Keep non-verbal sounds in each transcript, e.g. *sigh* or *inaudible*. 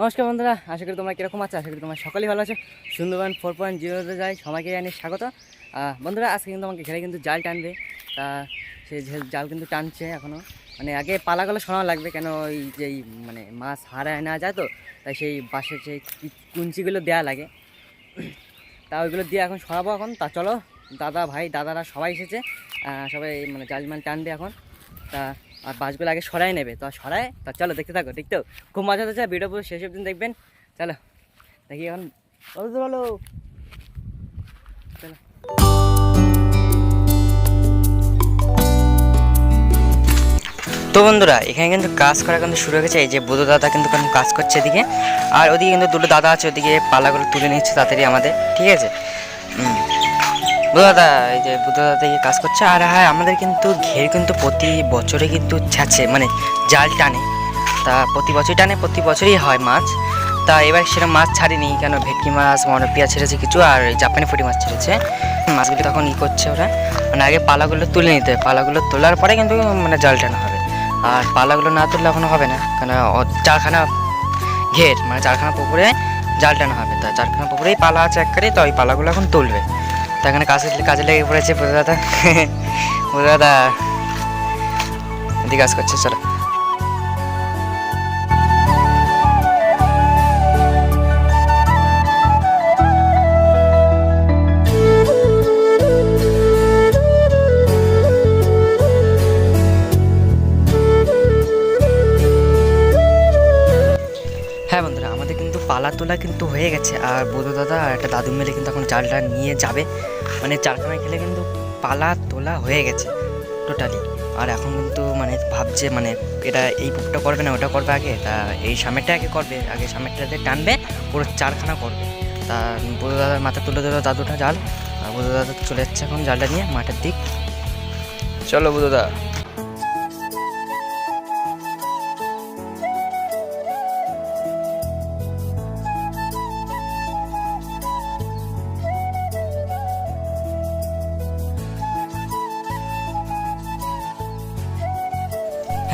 নমস্কার বন্ধুরা, আশা করি তোমরা কীরকম আছো? আশা করি তোমার সকলেই ভালো আছো। সুন্দরবন ফোর পয়েন্ট জিরোতে যাই, সবাইকে জানি স্বাগত। বন্ধুরা, আজকে কিন্তু আমাকে ঘেরে কিন্তু জাল টানবে। তা ঝে- জাল কিন্তু টানছে এখনও মানে আগে পালাগুলো শোনানো লাগবে, কেন ওই যেই মানে মাছ হারায় না যায় তো, তাই সেই বাঁশের সেই কুঞ্চিগুলো দেওয়া লাগে। তা ওইগুলো দিয়ে এখন সরাবো এখন। তা চলো, দাদা ভাই, দাদারা সবাই এসেছে। সবাই মানে জাল মাল টানবে এখন। তা আর বাসগুলো আগে সরাই নেবে। তো সরায় তা চলো দেখতে থাকো ঠিক তো? খুব মজা হচ্ছে ভিডিও পুরো শেষ অবদিন দেখবেন। চলো দেখি এখন। বলো তো চলো। তো বন্ধুরা এখানে কিন্তু কাজ করা কিন্তু শুরু হয়ে গেছে এই যে বুধ দাদা কিন্তু কাজ করছে এদিকে। আর ওদিকে কিন্তু দুটো দাদা আছে ওদিকে পালাগুলো তুলে নিচ্ছে তাড়াতাড়ি আমাদের ঠিক আছে? দাদা এই যে দাদা দিকে কাজ করছে, আর হ্যাঁ আমাদের কিন্তু ঘের কিন্তু প্রতি বছরে কিন্তু ছাড়ছে মানে জাল টানে। তা প্রতি বছরই টানে, প্রতি বছরই হয় মাছ। তা এবার সেরকম মাছ ছাড়িনি, কেন ভেটকি মাছ, মনপিয়া ছেড়েছে কিছু, আর জাপানি ফুটি মাছ ছেড়েছে। মাছগুলো তখন ই করছে ওরা। মানে আগে পালাগুলো তুলে নিতে হবে পালাগুলো তোলার পরে কিন্তু মানে জাল টানা হবে। আর পালাগুলো না তুললে এখনও হবে না, কেন চারখানা ঘের মানে চারখানা পুকুরে জাল টানা হবে। তা চারখানা পুকুরেই পালা আছে একবারে তো ওই পালাগুলো এখন তুলবে। তা এখানে কাজে কাজে লেগে পড়েছে বুধ দাদা বুধ দাদা কাজ করছে চলো। পালা তোলা কিন্তু হয়ে গেছে। আর বোধ দাদা আর একটা দাদু মিলে কিন্তু এখন জালটা নিয়ে যাবে। মানে চারখানায় খেলে কিন্তু পালা তোলা হয়ে গেছে টোটালি আর এখন কিন্তু মানে ভাবছে মানে এটা এই পুকটা করবে না, ওটা করবে আগে। তা এই সামনেরটা আগে করবে, আগে সামনেরটাতে টানবে, পুরো চারখানা করবে। তা বোধ দাদার মাথা তুলে দিল দাদুটা জাল। আর বোধ দাদা চলে যাচ্ছে এখন জালটা নিয়ে মাঠের দিক। চলো বোধ দাদা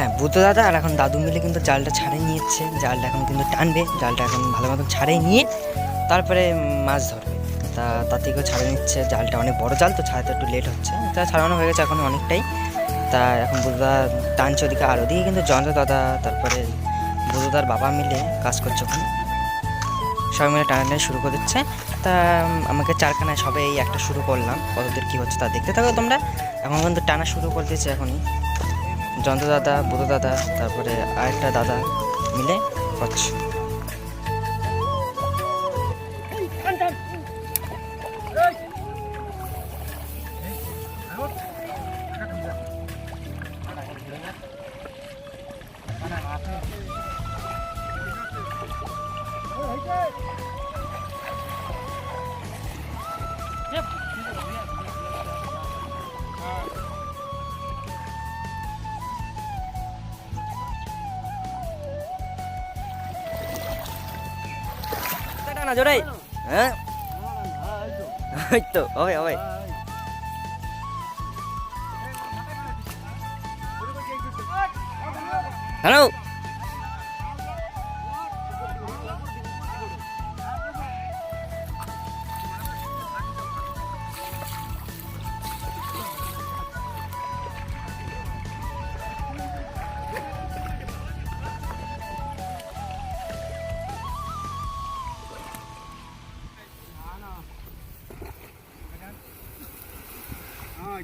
হ্যাঁ বুদ্ধ দাদা আর এখন দাদু মিলে কিন্তু জালটা ছাড়িয়ে নিয়েছে। জালটা এখন কিন্তু টানবে, জালটা এখন ভালো মতন ছাড়িয়ে নিয়ে তারপরে মাছ ধরবে। তা তার থেকেও ছাড়িয়ে নিচ্ছে, জালটা অনেক বড় জাল, তো ছাড়াতে একটু লেট হচ্ছে। তা ছাড়ানো হয়ে গেছে এখন অনেকটাই। তা এখন বুদ্ধদা টানছে ওদিকে, আর ওদিকে কিন্তু জয়ন্ত দাদা, তারপরে বুদ্ধদার বাবা মিলে কাজ করছে ওখানে। সবাই মিলে টানা টানাটানি শুরু করে দিচ্ছে। তা আমাকে চারখানায় সবে এই একটা শুরু করলাম, কতদূর কী হচ্ছে তা দেখতে থাকো তোমরা। এখন কিন্তু টানা শুরু করে দিয়েছে এখনই। জন্ত দাদা বুধ দাদা তারপরে আরেকটা দাদা মিলে করছে। না জোরে হ্যাঁ ওই তো ওই ওই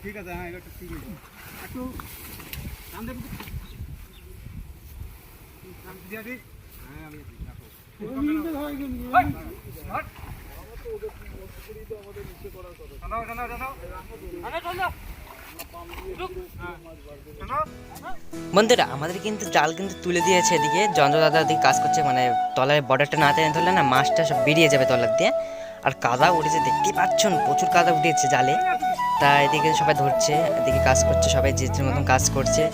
ঠিক আছে হ্যাঁ এটা ঠিক আছে। একটু হ্যাঁ আমি বন্ধুরা আমাদের কিন্তু জাল কিন্তু তুলে দিয়েছে এদিকে। যন্ত্র দাদা দিকে কাজ করছে মানে তলায় বর্ডারটা না টেনে ধরলে না মাছটা সব বেরিয়ে যাবে তলার দিয়ে। আর কাদা উঠেছে দেখতেই পাচ্ছেন প্রচুর কাদা উঠেছে জালে তা এদিকে সবাই ধরছে, এদিকে কাজ করছে, সবাই যে মতন কাজ করছে।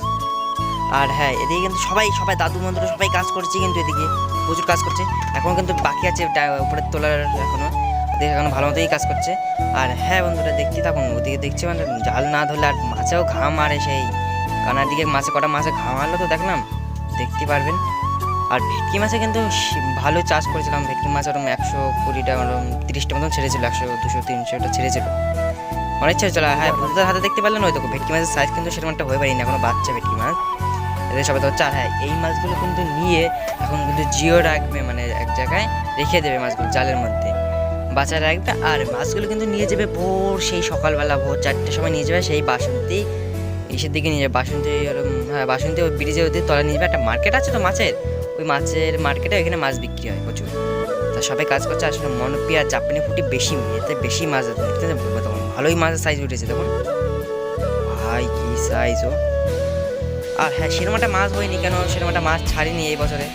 আর হ্যাঁ এদিকে কিন্তু সবাই সবাই দাদু মন্দির সবাই কাজ করছে কিন্তু এদিকে প্রচুর কাজ করছে। এখন কিন্তু বাকি আছে, ডা- উপরে তোলার এখনও দেখে এখন ভালো মতোই কাজ করছে। আর হ্যাঁ বন্ধুরা দেখছি তখন ওদিকে দেখছি মানে জাল না ধরলে আর মাছেও ঘাম মারে সেই কানার দিকে মাছে, কটা মাছে ঘাম মারলো তো দেখলাম। দেখতে পারবেন। আর ভেটকি মাছে কিন্তু ভালো চাষ করেছিলাম। ভেটকি মাছ ওরকম একশো কুড়িটা ওরকম তিরিশটা মতন ছেড়েছিল, একশো, দুশো, তিনশোটা ছেড়েছিল। ছেড়েছিল আর হ্যাঁ বুঝতে হাতে দেখতে পারলেন দেখো ভেটকি মাছের সাইজ কিন্তু সেরকম একটা হয়ে পারিনি, এখনও বাচ্চা ভেটকি মাছ। এদের সবাই তো হচ্ছে আর হ্যাঁ এই মাছগুলো কিন্তু নিয়ে এখন কিন্তু জিও রাখবে মানে এক জায়গায় রেখে দেবে মাছগুলো জালের মধ্যে। বাচ্চা রাখবে, আর মাছগুলো কিন্তু নিয়ে যাবে ভোর, সেই সকালবেলা ভোর চারটের সময় নিয়ে যাবে সেই বাসন্তী। ইসের দিকে নিয়ে যাবে, বাসন্তী হ্যাঁ বাসন্তী ওই ব্রিজের ওদের তলা নিয়ে যাবে। একটা মার্কেট আছে তো মাছের? ওই মাছের মার্কেটে ওইখানে মাছ বিক্রি হয় প্রচুর। তা সবাই কাজ করছে, আসলে মনপি আর জাপানি ফুটি বেশি, এতে বেশি মাছ তখন ভালোই মাছের সাইজ উঠেছে তখন ভাই, কি সাইজ ও। আর হ্যাঁ সিনেমাটা মাছ হয়নি কেন? সিনেমাটা মাছ ছাড়িনি এই বছরে।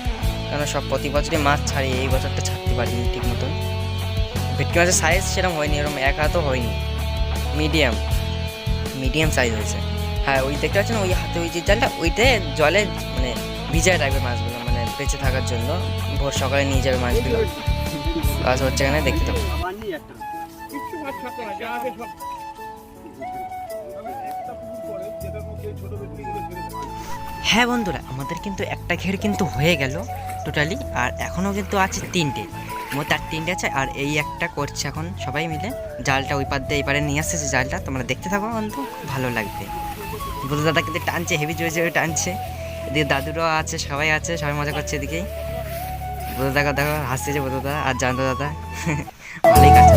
কেন সব প্রতি বছরই মাছ ছাড়ি, এই বছরটা ছাড়তে পারিনি ঠিক মতন। ভেটকি মাছের সাইজ সেরকম হয়নি এরকম এক হাতও হয়নি। মিডিয়াম মিডিয়াম সাইজ হয়েছে। হ্যাঁ ওই দেখতে পাচ্ছেন, ওই হাতে ওই যে জালটা, ওইতে জলে মানে ভিজায় রাখবে মাছগুলো মানে বেঁচে থাকার জন্য। ভোর সকালে নিয়ে যাবে মাছগুলো। বাস হচ্ছে এখানে, দেখতে থাকো হয়। বন্ধুরা, আমাদের কিন্তু একটা ঘের কিন্তু হয়ে গেল টোটালি আর এখনও কিন্তু আছে তিনটে। মোট আর তিনটে আছে, আর এই একটা করছে এখন সবাই মিলে। জালটা ওই পার দিয়ে এই পারে নিয়ে আসছে যে জালটা, তোমরা দেখতে থাকো কিন্তু ভালো লাগবে। বুধু দাদা কিন্তু টানছে হেভি জোরে জোরে টানছে। এদিকে দাদুরও আছে, সবাই আছে, সবাই মজা করছে এদিকেই বুধু দাদা দেখো হাসছে বুধু দাদা, আর জানতো দাদা? *laughs* ভালোই কাজ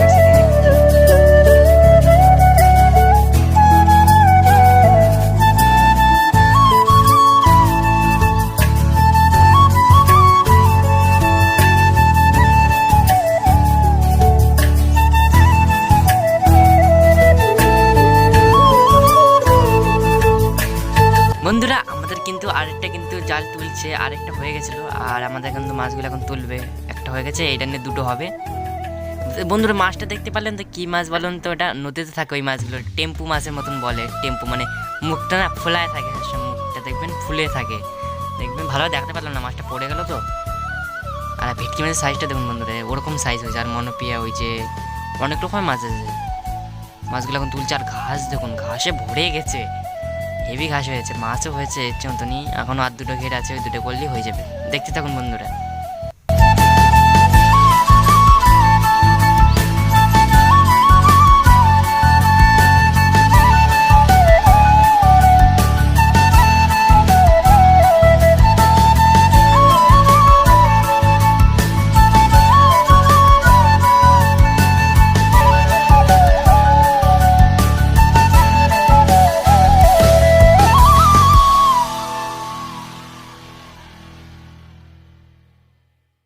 বন্ধুরা, আমাদের কিন্তু আরেকটা কিন্তু জাল তুলছে, আরেকটা হয়ে গেছিল। আর আমাদের কিন্তু মাছগুলো এখন তুলবে, একটা হয়ে গেছে, এটা নিয়ে দুটো হবে। বন্ধুরা, মাছটা দেখতে পারলেন তো কী মাছ বলেন তো ওটা? নদীতে থাকে ওই মাছগুলো, টেম্পু মাছের মতন বলে। টেম্পু মানে মুখটা না ফোলায় থাকে মুখটা দেখবেন ফুলে থাকে। দেখবেন, ভালো দেখাতে পারলাম না, মাছটা পড়ে গেল তো। আর ভেটকি মাছের সাইজটা দেখুন বন্ধুরা ওরকম সাইজ হয়েছে। আর মনোপিয়া ওই যে, অনেক রকমের মাছ আছে। মাছগুলো এখন তুলছে, আর ঘাস দেখুন, ঘাসে ভরে গেছে। হেভি ঘাস হয়েছে, মাছও হয়েছে এর মতনই এখনও আর দুটো ঘের আছে, ওই দুটো করলেই হয়ে যাবে। দেখতে থাকুন বন্ধুরা।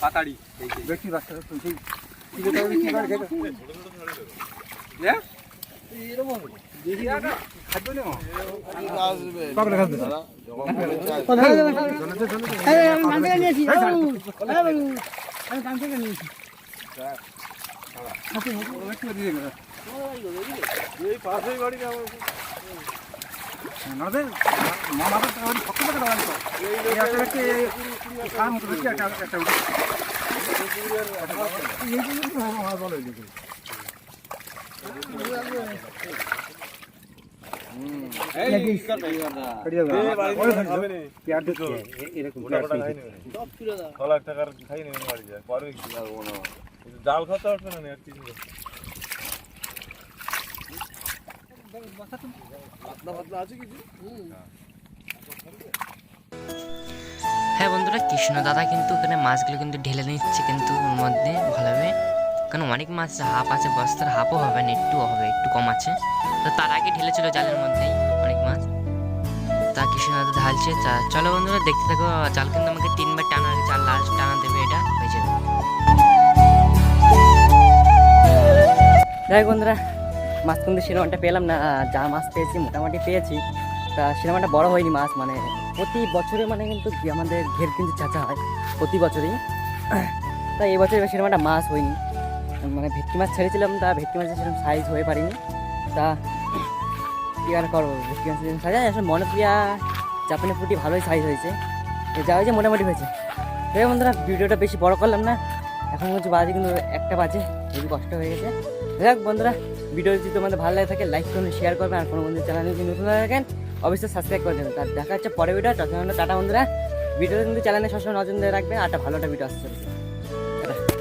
পাতাড়ি ব্যক্তি বাচ্চা তুলছি পাগলা খাদ্য আমাদের মামাদের পক্ষ থেকে দেওয়া এই একটা ব্যক্তি কার মতো ব্যক্তি একটা একটা উঠে বলো এদিকে জাল খাতে আসবে না আর কিছু হ্যাঁ বন্ধুরা, কৃষ্ণ দাদা কিন্তু এখানে মাছগুলো কিন্তু ঢেলে নিচ্ছে কিন্তু ওর মধ্যে, ভালোভাবে। কারণ অনেক মাছ হাফ আছে, বস্তার হাফও হবে না একটু হবে, একটু কম আছে। তো তার আগে ঢেলেছিল জালের মধ্যেই অনেক মাছ। তা কৃষ্ণ দাদা ঢালছে, তা চলো বন্ধুরা, দেখতে থাকো, জাল কিন্তু আমাকে তিনবার টানা চার লাস্ট টানা দেবে এটা, হয়ে যাবে। দেখ বন্ধুরা মাছ কিন্তু সেরকমটা পেলাম না যা মাছ পেয়েছি মোটামুটি পেয়েছি। তা সিনেমাটা বড় হয়নি মাছ মানে প্রতি বছরে মানে কিন্তু আমাদের ঘের কিন্তু চাচা হয়, প্রতি বছরেই। তাই এই বছর সিনেমাটা মাছ হয়নি। মানে ভেটকি মাছ ছেড়েছিলাম, তা ভেটকি মাছের সেরকম সাইজ হয়ে পারিনি। তা কী আর করব, ভেটকি মাছের সাইজ আসলে মনোপ্রিয়া জাপানি ফুটি ভালোই সাইজ হয়েছে। যা হয়েছে মোটামুটি হয়েছে। তবে বন্ধুরা, ভিডিওটা বেশি বড় করলাম না, এখন হচ্ছে বাজে কিন্তু একটা বাজে, খুবই কষ্ট হয়ে গেছে। যাক বন্ধুরা ভিডিও যদি তোমাদের ভালো লাগে থাকে লাইক করুন শেয়ার করবেন আর কোনো বন্ধু চ্যানেল যদি নতুন থাকেন, অবশ্যই সাবস্ক্রাইব করে দেবেন। তার দেখা হচ্ছে পরে ভিডিও তখন টাটা বন্ধুরা। ভিডিও কিন্তু চ্যানেলে সবসময় নজর দিয়ে রাখবেন আর একটা ভালো একটা ভিডিও আসতে